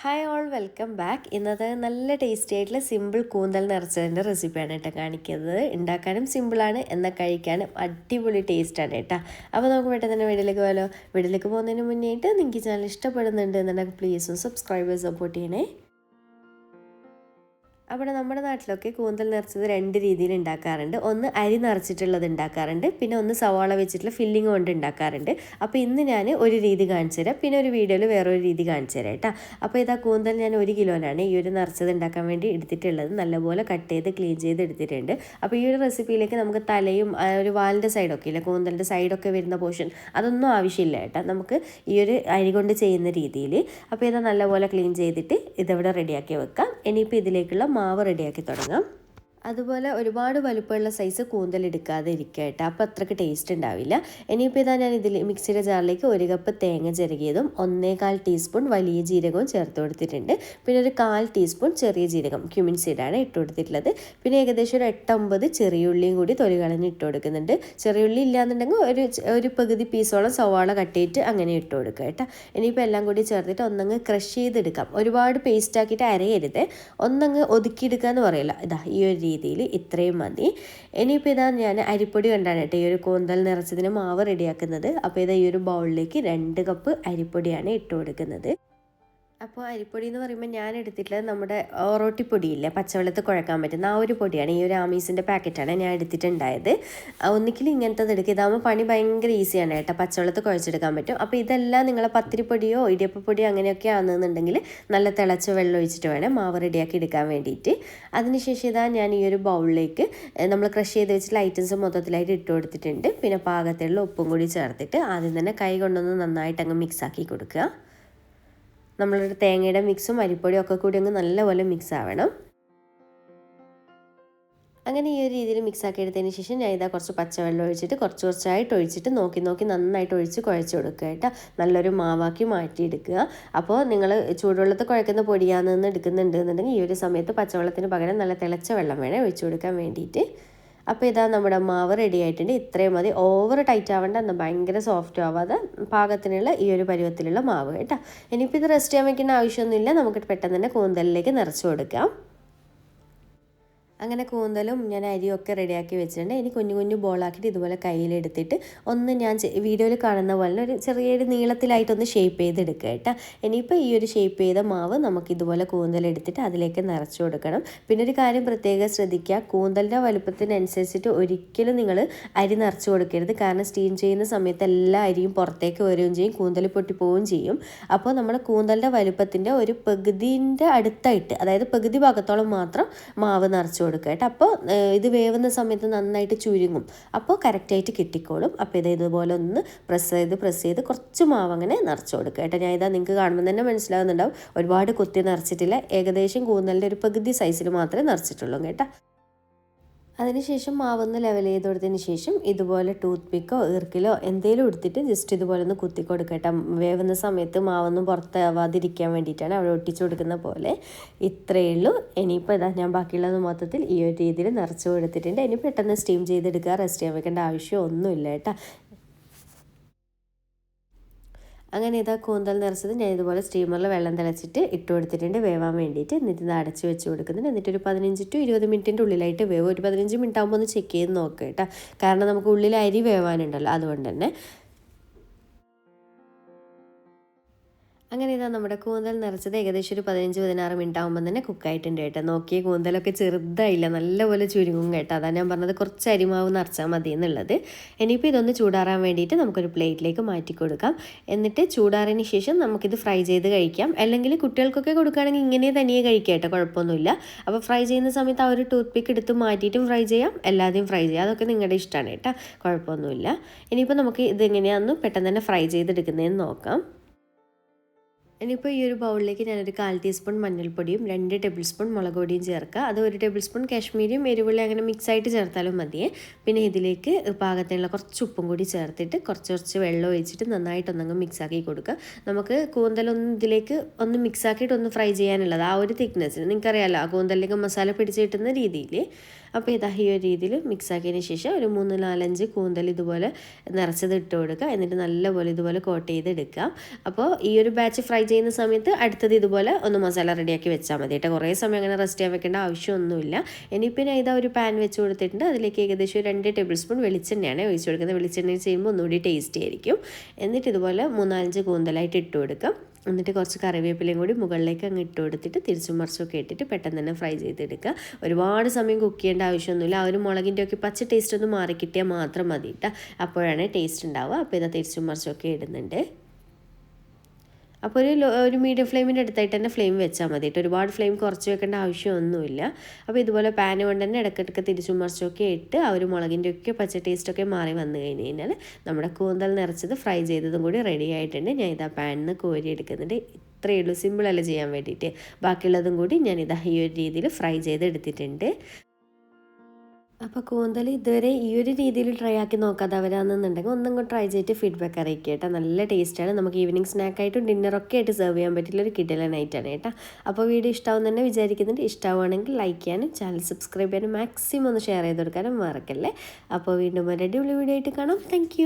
Hi all welcome back ഇന്നത്തെ നല്ല tasty ആയിട്ടുള്ള സിമ്പിൾ കൂന്തൽ നിറച്ചതിന്റെ റെസിപ്പിയാണ് കേട്ടോ കാണിക്കുന്നത്. ഉണ്ടാക്കാനും സിമ്പിളാണ് എന്നാൽ കഴിക്കാനും അടിപൊളി ടേസ്റ്റാണ് കേട്ടോ. അപ്പോൾ നമുക്ക് പെട്ടെന്ന് തന്നെ വീട്ടിലേക്ക് പോകാലോ വീട്ടിലേക്ക് പോകുന്നതിന് മുന്നേ ആയിട്ട് നിങ്ങൾക്ക് ചാനൽ ഇഷ്ടപ്പെടുന്നുണ്ട് എന്നുണ്ടെങ്കിൽ പ്ലീസ് സബ്സ്ക്രൈബ് സപ്പോർട്ട് ചെയ്യണേ. അവിടെ നമ്മുടെ നാട്ടിലൊക്കെ കൂന്തൽ നിറച്ചത് രണ്ട് രീതിയിൽ ഉണ്ടാക്കാറുണ്ട്. ഒന്ന് അരി നിറച്ചിട്ടുള്ളത് ഉണ്ടാക്കാറുണ്ട്. പിന്നെ ഒന്ന് സവാള വെച്ചിട്ടുള്ള ഫില്ലിംഗ് കൊണ്ട് ഉണ്ടാക്കാറുണ്ട്. അപ്പോൾ ഇന്ന് ഞാൻ ഒരു രീതി കാണിച്ചു തരാം. പിന്നെ ഒരു വീഡിയോയിൽ വേറൊരു രീതി കാണിച്ചു തരാം കേട്ടോ. അപ്പോൾ ഇതാ കൂന്തൽ ഞാൻ ഒരു കിലോനാണ് ഈ ഒരു നിറച്ചത് ഉണ്ടാക്കാൻ വേണ്ടി എടുത്തിട്ടുള്ളത്. നല്ലപോലെ കട്ട് ചെയ്ത് ക്ലീൻ ചെയ്ത് എടുത്തിട്ടുണ്ട്. അപ്പോൾ ഈ ഒരു റെസിപ്പിയിലേക്ക് നമുക്ക് തലയും ഒരു വാലിന്റെ സൈഡൊക്കെ ഇല്ല? കൂന്തലിന്റെ സൈഡൊക്കെ വരുന്ന പോർഷൻ അതൊന്നും ആവശ്യമില്ല കേട്ടോ. നമുക്ക് ഈ ഒരു അരി കൊണ്ട് ചെയ്യുന്ന രീതിയിൽ. അപ്പോൾ ഇതാ നല്ലപോലെ ക്ലീൻ ചെയ്തിട്ട് ഇതവിടെ റെഡിയാക്കി വെക്കാം. ഇനിയിപ്പോൾ ഇതിലേക്കുള്ള മാവ് റെഡിയാക്കി തുടങ്ങാം. അതുപോലെ ഒരുപാട് വലുപ്പമുള്ള സൈസ് കൂന്തൽ എടുക്കാതെ ഇരിക്കുക കേട്ടോ. അപ്പോൾ അത്രയ്ക്ക് ടേസ്റ്റ് ഉണ്ടാവില്ല. ഇനിയിപ്പോൾ ഇതാ ഞാൻ ഇതിൽ മിക്സിയുടെ ജാറിലേക്ക് ഒരു കപ്പ് തേങ്ങ ചിരകിയതും ഒന്നേകാൽ ടീസ്പൂൺ വലിയ ജീരകവും ചേർത്ത് കൊടുത്തിട്ടുണ്ട്. പിന്നെ ഒരു കാൽ ടീസ്പൂൺ ചെറിയ ജീരകം ക്യുമിൻ സീഡാണ് ഇട്ട് കൊടുത്തിട്ടുള്ളത്. പിന്നെ ഏകദേശം ഒരു എട്ടൊമ്പത് ചെറിയുള്ളിയും കൂടി തൊലി കളഞ്ഞ് ഇട്ട് കൊടുക്കുന്നുണ്ട്. ചെറിയുള്ളി ഇല്ലാന്നുണ്ടെങ്കിൽ ഒരു ഒരു പകുതി പീസോളം സവാള കട്ടിയിട്ട് അങ്ങനെ ഇട്ട് കൊടുക്കുക കേട്ടോ. ഇനിയിപ്പോൾ എല്ലാം കൂടി ചേർത്തിട്ട് ഒന്നങ്ങ് ക്രഷ് ചെയ്തെടുക്കാം. ഒരുപാട് പേസ്റ്റ് ആക്കിയിട്ട് അരയരുത്. ഒന്നങ്ങ് ഒതുക്കിയെടുക്കുക എന്ന് പറയില്ല. ഇതാ ഈ ഒരു രീതിയിൽ ഇത്രയും മതി. ഇനിയിപ്പോൾ ഇതാ ഞാൻ അരിപ്പൊടി കണ്ടാണ് കേട്ടോ ഈ ഒരു കൂന്തൽ നിറച്ചതിന് മാവ് റെഡിയാക്കുന്നത്. അപ്പോൾ ഇതാ ഈ ഒരു ബൗളിലേക്ക് രണ്ട് കപ്പ് അരിപ്പൊടിയാണ് ഇട്ട് കൊടുക്കുന്നത്. അപ്പോൾ അരിപ്പൊടി എന്ന് പറയുമ്പോൾ ഞാൻ എടുത്തിട്ടുള്ളത് നമ്മുടെ ഒറോട്ടിപ്പൊടിയില്ലേ പച്ചവെള്ളത്തിൽ കുഴക്കാൻ പറ്റുന്ന ആ ഒരു പൊടിയാണ്. ഈ ഒരു ആമീസിന്റെ പാക്കറ്റാണ് ഞാൻ എടുത്തിട്ടുണ്ടായത്. ഒന്നിക്കിൽ ഇങ്ങനത്തത് എടുക്കുക ഇതാകുമ്പോൾ പണി ഭയങ്കര ഈസിയാണ് കേട്ടോ. പച്ചവെള്ളത്തിൽ കുഴച്ചെടുക്കാൻ പറ്റും. അപ്പോൾ ഇതെല്ലാം നിങ്ങളെ പത്തിരിപ്പൊടിയോ ഇടിയപ്പപ്പൊടിയോ അങ്ങനെയൊക്കെ ആണെന്നുണ്ടെങ്കിൽ നല്ല തിളച്ച വെള്ളം ഒഴിച്ചിട്ട് വേണം മാവ് റെഡിയാക്കി എടുക്കാൻ വേണ്ടിയിട്ട്. അതിനുശേഷം ഇതാ ഞാൻ ഈ ഒരു ബൗളിലേക്ക് നമ്മൾ ക്രഷ് ചെയ്ത് വെച്ചിട്ടുള്ള ഐറ്റംസ് മൊത്തത്തിലായിട്ട് ഇട്ട് കൊടുത്തിട്ടുണ്ട്. പിന്നെ പാകത്തിലുള്ള ഉപ്പും കൂടി ചേർത്തിട്ട് ആദ്യം തന്നെ കൈ കൊണ്ടൊന്ന് നന്നായിട്ട് അങ്ങ് മിക്സ് ആക്കി കൊടുക്കുക. നമ്മളൊരു തേങ്ങയുടെ മിക്സും അരിപ്പൊടിയും ഒക്കെ കൂടി അങ്ങ് നല്ലപോലെ മിക്സ് ആവണം. അങ്ങനെ ഈ ഒരു രീതിയിൽ മിക്സ് ആക്കി എടുത്തതിന് ശേഷം ഞാൻ ഇതാ കുറച്ച് പച്ചവെള്ളം ഒഴിച്ചിട്ട് കുറച്ച് കുറച്ചായിട്ട് ഒഴിച്ചിട്ട് നോക്കി നോക്കി നന്നായിട്ട് ഒഴിച്ച് കുഴച്ച് കൊടുക്കുക കേട്ടോ. നല്ലൊരു മാവാക്കി മാറ്റിയെടുക്കുക. അപ്പോൾ നിങ്ങൾ ചൂടുവെള്ളത്തിൽ കുഴക്കുന്ന പൊടിയാണെന്ന് എടുക്കുന്നുണ്ട് എന്നുണ്ടെങ്കിൽ ഈ ഒരു സമയത്ത് പച്ചവെള്ളത്തിന് പകരം നല്ല തിളച്ച വെള്ളം വേണേ ഒഴിച്ചു കൊടുക്കാൻ വേണ്ടിയിട്ട്. അപ്പോൾ ഇതാ നമ്മുടെ മാവ് റെഡി ആയിട്ടുണ്ട്. ഇത്രയും മതി. ഓവർ ടൈറ്റ് ആവേണ്ട. എന്നാൽ ഭയങ്കര സോഫ്റ്റ് ആവാതെ പാകത്തിനുള്ള ഈ ഒരു പരുവത്തിലുള്ള മാവ് കേട്ടോ. ഇനിയിപ്പോൾ ഇത് റെസ്റ്റ് ചെയ്യാൻ വയ്ക്കേണ്ട ആവശ്യമൊന്നുമില്ല. നമുക്ക് പെട്ടെന്ന് തന്നെ കൂന്തലിലേക്ക് നിറച്ച് കൊടുക്കാം. അങ്ങനെ കൂന്തലും ഞാൻ അരിയൊക്കെ റെഡിയാക്കി വെച്ചിട്ടുണ്ട്. ഇനി കുഞ്ഞു കുഞ്ഞു ബോളാക്കിയിട്ട് ഇതുപോലെ കയ്യിലെടുത്തിട്ട് ഒന്ന് ഞാൻ വീഡിയോയിൽ കാണുന്ന പോലെ ഒരു ചെറിയൊരു നീളത്തിലായിട്ടൊന്ന് ഷേപ്പ് ചെയ്തെടുക്കുക കേട്ടോ. ഇനിയിപ്പോൾ ഈ ഒരു ഷേപ്പ് ചെയ്ത മാവ് നമുക്ക് ഇതുപോലെ കൂന്തലെടുത്തിട്ട് അതിലേക്ക് നിറച്ചു കൊടുക്കണം. പിന്നെ ഒരു കാര്യം പ്രത്യേകം ശ്രദ്ധിക്കുക. കൂന്തലിന്റെ വലുപ്പത്തിനനുസരിച്ചിട്ട് ഒരിക്കലും നിങ്ങൾ അരി നിറച്ചു കൊടുക്കരുത്. കാരണം സ്റ്റീം ചെയ്യുന്ന സമയത്ത് എല്ലാ അരിയും പുറത്തേക്ക് വരികയും ചെയ്യും. കൂന്തൽ പൊട്ടി പോവുകയും ചെയ്യും. അപ്പോൾ നമ്മൾ കൂന്തലിന്റെ വലുപ്പത്തിന്റെ ഒരു പകുതിന്റെ അടുത്തായിട്ട് അതായത് പകുതി ഭാഗത്തോളം മാത്രം മാവ് നിറച്ചു കൊടുക്കുക കേട്ടോ. അപ്പോൾ ഇത് വേവുന്ന സമയത്ത് നന്നായിട്ട് ചുരുങ്ങും. അപ്പോൾ കറക്റ്റായിട്ട് കിട്ടിക്കോളും. അപ്പോൾ ഇത് ഇതുപോലെ ഒന്ന് പ്രസ് ചെയ്ത് പ്രസ് ചെയ്ത് കുറച്ച് മാവ് അങ്ങനെ നിറച്ച് കൊടുക്കുക കേട്ടോ. ഞാൻ ഇതാ നിങ്ങൾക്ക് കാണുമ്പോൾ തന്നെ മനസ്സിലാവുന്നുണ്ടാവും ഒരുപാട് കുത്തി നിറച്ചിട്ടില്ല. ഏകദേശം കൂന്നലിന്റെ ഒരു പകുതി സൈസിൽ മാത്രമേ നിറച്ചിട്ടുള്ളൂ കേട്ടോ. അതിനുശേഷം മാവൊന്ന് ലെവൽ ചെയ്ത് കൊടുത്തതിന് ശേഷം ഇതുപോലെ ടൂത്ത് പിക്കോ ഈർക്കിലോ എന്തെങ്കിലും എടുത്തിട്ട് ജസ്റ്റ് ഇതുപോലെ ഒന്ന് കുത്തി കൊടുക്കട്ടെ. വേവുന്ന സമയത്ത് മാവൊന്നും പുറത്താവാതിരിക്കാൻ വേണ്ടിയിട്ടാണ് അവിടെ ഒട്ടിച്ചു കൊടുക്കുന്ന പോലെ. ഇത്രയേ ഉള്ളൂ. ഇനിയിപ്പോൾ ഇതാ ഞാൻ ബാക്കിയുള്ളത് മൊത്തത്തിൽ ഈ ഒരു രീതിയിൽ നിറച്ച് കൊടുത്തിട്ടുണ്ട്. ഇനി പെട്ടെന്ന് സ്റ്റീം ചെയ്തെടുക്കുക റെസ്റ്റ് ചെയ്യാൻ വെക്കേണ്ട ആവശ്യം ഒന്നുമില്ല കേട്ടോ. അങ്ങനെ ഇതാ കൂന്തൽ നിറച്ചത് ഞാൻ ഇതുപോലെ സ്റ്റീമറിൽ വെള്ളം തിളച്ചിട്ട് ഇട്ട് കൊടുത്തിട്ടുണ്ട്. വേവാൻ വേണ്ടിയിട്ട്. എന്നിട്ട് ഇത് അടച്ച് വെച്ച് കൊടുക്കുന്നുണ്ട്. എന്നിട്ട് ഒരു പതിനഞ്ച് ടു ഇരുപത് മിനിറ്റിന്റെ ഉള്ളിലായിട്ട് വേവ്. ഒരു പതിനഞ്ച് മിനിറ്റ് ആകുമ്പോൾ ഒന്ന് ചെക്ക് ചെയ്ത് നോക്കുക കേട്ടോ. കാരണം നമുക്ക് ഉള്ളിൽ അരി വേവാനുണ്ടല്ലോ. അതുകൊണ്ട് തന്നെ അങ്ങനെ ഇതാ നമ്മുടെ കൂന്തൽ നിറച്ചത് ഏകദേശം ഒരു പതിനഞ്ച് പതിനാറ് മിനിറ്റ് ആകുമ്പോൾ തന്നെ കുക്കായിട്ടുണ്ട് കേട്ടോ. നോക്കിയ കൂന്തലൊക്കെ ചെറുതായില്ല. നല്ലപോലെ ചുരുങ്ങും കേട്ടോ. അതാണ് ഞാൻ പറഞ്ഞത് കുറച്ച് അരിമാവ് നിറച്ചാൽ മതി എന്നുള്ളത് ഇനിയിപ്പോൾ ഇതൊന്ന് ചൂടാറാൻ വേണ്ടിയിട്ട് നമുക്കൊരു പ്ലേറ്റിലേക്ക് മാറ്റി കൊടുക്കാം. എന്നിട്ട് ചൂടാറിന് ശേഷം നമുക്കിത് ഫ്രൈ ചെയ്ത് കഴിക്കാം. അല്ലെങ്കിൽ കുട്ടികൾക്കൊക്കെ കൊടുക്കുകയാണെങ്കിൽ ഇങ്ങനെ തനിയെ കഴിക്കാം കേട്ടോ. കുഴപ്പമൊന്നുമില്ല. അപ്പോൾ ഫ്രൈ ചെയ്യുന്ന സമയത്ത് ആ ഒരു ടൂത്ത് പിക്ക് എടുത്ത് മാറ്റിയിട്ടും ഫ്രൈ ചെയ്യാം. എല്ലാതെയും ഫ്രൈ ചെയ്യാം. അതൊക്കെ നിങ്ങളുടെ ഇഷ്ടമാണ് കേട്ടോ. കുഴപ്പമൊന്നുമില്ല. ഇനിയിപ്പോൾ നമുക്ക് ഇത് എങ്ങനെയാണെന്ന് പെട്ടെന്ന് തന്നെ ഫ്രൈ ചെയ്തെടുക്കുന്നതെന്ന് നോക്കാം. ഇനിയിപ്പോൾ ഈ ഒരു ബൗളിലേക്ക് ഞാനൊരു കാൽ ടീസ്പൂൺ മഞ്ഞൾപ്പൊടിയും രണ്ട് ടേബിൾ സ്പൂൺ മുളക് പൊടിയും ചേർക്കുക. അത് ഒരു ടേബിൾ സ്പൂൺ കാശ്മീരിയും എരിവുള്ളി അങ്ങനെ മിക്സ് ആയിട്ട് ചേർത്താലും മതിയേ പിന്നെ ഇതിലേക്ക് പാകത്തിനുള്ള കുറച്ച് ഉപ്പും കൂടി ചേർത്തിട്ട് കുറച്ച് കുറച്ച് വെള്ളം ഒഴിച്ചിട്ട് നന്നായിട്ടൊന്നങ്ങ് മിക്സ് ആക്കി കൊടുക്കുക. നമുക്ക് കൂന്തലൊന്നും ഇതിലേക്ക് ഒന്ന് മിക്സ് ആക്കിയിട്ട് ഒന്ന് ഫ്രൈ ചെയ്യാനുള്ളത് ആ ഒരു തിക്നെസ്സിന്. നിങ്ങൾക്കറിയാമല്ലോ ആ കൂന്തലിലേക്ക് മസാല പിടിച്ച് കിട്ടുന്ന രീതിയിൽ അപ്പോൾ ഇതാ ഈ ഒരു രീതിയിൽ മിക്സ് ആക്കിയതിന് ശേഷം ഒരു മൂന്ന് നാലഞ്ച് കൂന്തൽ ഇതുപോലെ നിറച്ചത് ഇട്ട് കൊടുക്കുക. എന്നിട്ട് നല്ലപോലെ ഇതുപോലെ കോട്ട് ചെയ്ത് എടുക്കാം അപ്പോൾ ഈ ഒരു ബാച്ച് ഫ്രൈ ചെയ്യുന്ന സമയത്ത് അടുത്തത് ഇതുപോലെ ഒന്ന് മസാല റെഡിയാക്കി വെച്ചാൽ മതി കേട്ടോ. കുറേ സമയം അങ്ങനെ റെസ്റ്റ് ചെയ്യാൻ വെക്കേണ്ട ആവശ്യമൊന്നുമില്ല. ഇനിയിപ്പോൾ ഞാൻ ഇതാ ഒരു പാൻ വെച്ച് കൊടുത്തിട്ടുണ്ട്. അതിലേക്ക് ഏകദേശം രണ്ട് ടേബിൾ സ്പൂൺ വെളിച്ചെണ്ണയാണ് ഒഴിച്ച് കൊടുക്കുന്നത്. വെളിച്ചെണ്ണ ചെയ്യുമ്പോൾ ഒന്നുകൂടി ടേസ്റ്റി ആയിരിക്കും. എന്നിട്ട് ഇതുപോലെ മൂന്നാലഞ്ച് കൂന്തലായിട്ട് ഇട്ട് കൊടുക്കാം എന്നിട്ട് കുറച്ച് കറിവേപ്പിലയും കൂടി മുകളിലേക്ക് അങ്ങ് ഇട്ട് കൊടുത്തിട്ട് തിരിച്ചും മറിച്ചൊക്കെ ഇട്ടിട്ട് പെട്ടെന്ന് തന്നെ ഫ്രൈ ചെയ്തെടുക്കുക. ഒരുപാട് സമയം കുക്ക് ചെയ്യേണ്ട ആവശ്യമൊന്നുമില്ല. ആ ഒരു മുളകിന്റെ ഒക്കെ പച്ച ടേസ്റ്റ് ഒന്ന് മാറി കിട്ടിയാൽ മാത്രം മതി കേട്ടോ അപ്പോഴാണ് ടേസ്റ്റ് ഉണ്ടാവുക. അപ്പോൾ ഇതാ തിരിച്ചും മറിച്ചൊക്കെ ഇടുന്നുണ്ട്. അപ്പോൾ ഒരു ഒരു മീഡിയം ഫ്ലെയിമിന്റെ അടുത്തായിട്ട് തന്നെ ഫ്ലെയിം വെച്ചാൽ മതി. ഒരുപാട് ഫ്ലെയിം കുറച്ച് വെക്കേണ്ട ആവശ്യമൊന്നുമില്ല. അപ്പോൾ ഇതുപോലെ പാന് കൊണ്ട് തന്നെ ഇടയ്ക്കിടയ്ക്ക് തിരിച്ചും മറിച്ചൊക്കെ ഇട്ട് ആ ഒരു മുളകിന്റെ ഒക്കെ പച്ച ടേസ്റ്റൊക്കെ മാറി വന്നു കഴിഞ്ഞ് കഴിഞ്ഞാൽ നമ്മുടെ കൂന്തൽ നിറച്ചത് ഫ്രൈ ചെയ്തതും കൂടി റെഡി ആയിട്ടുണ്ട്. ഞാൻ ഇതാ പാനിൽ നിന്ന് കോരി എടുക്കുന്നുണ്ട്. ഇത്രയേ ഉള്ളൂ. സിമ്പിളല്ല ചെയ്യാൻ വേണ്ടിയിട്ട്. ബാക്കിയുള്ളതും കൂടി ഞാൻ ഇതാ ഈ ഒരു രീതിയിൽ ഫ്രൈ ചെയ്ത് എടുത്തിട്ടുണ്ട് അപ്പോൾ കൂന്തൽ ഇതുവരെ ഈ ഒരു രീതിയിൽ ട്രൈ ആക്കി നോക്കാത്തവരാണെന്നുണ്ടെങ്കിൽ ഒന്നും കൂടെ ട്രൈ ചെയ്തിട്ട് ഫീഡ്ബാക്ക് അറിയിക്കുക കേട്ടോ. നല്ല ടേസ്റ്റാണ് നമുക്ക് ഈവനിങ് സ്നാക്കായിട്ടും ഡിന്നറൊക്കെ ആയിട്ട് സെർവ് ചെയ്യാൻ പറ്റില്ല ഒരു കിഡല നൈറ്റാണ് കേട്ടോ. അപ്പോൾ വീഡിയോ ഇഷ്ടമാവും തന്നെ വിചാരിക്കുന്നുണ്ട്. ഇഷ്ടമാണെങ്കിൽ ലൈക്ക് ചെയ്യാനും ചാനൽ സബ്സ്ക്രൈബ് ചെയ്യാനും മാക്സിമം ഒന്ന് ഷെയർ ചെയ്ത് കൊടുക്കാനും മറക്കല്ലേ? അപ്പോൾ വീണ്ടും ഒരു അടിപൊളി വീഡിയോ ആയിട്ട് കാണാം. താങ്ക്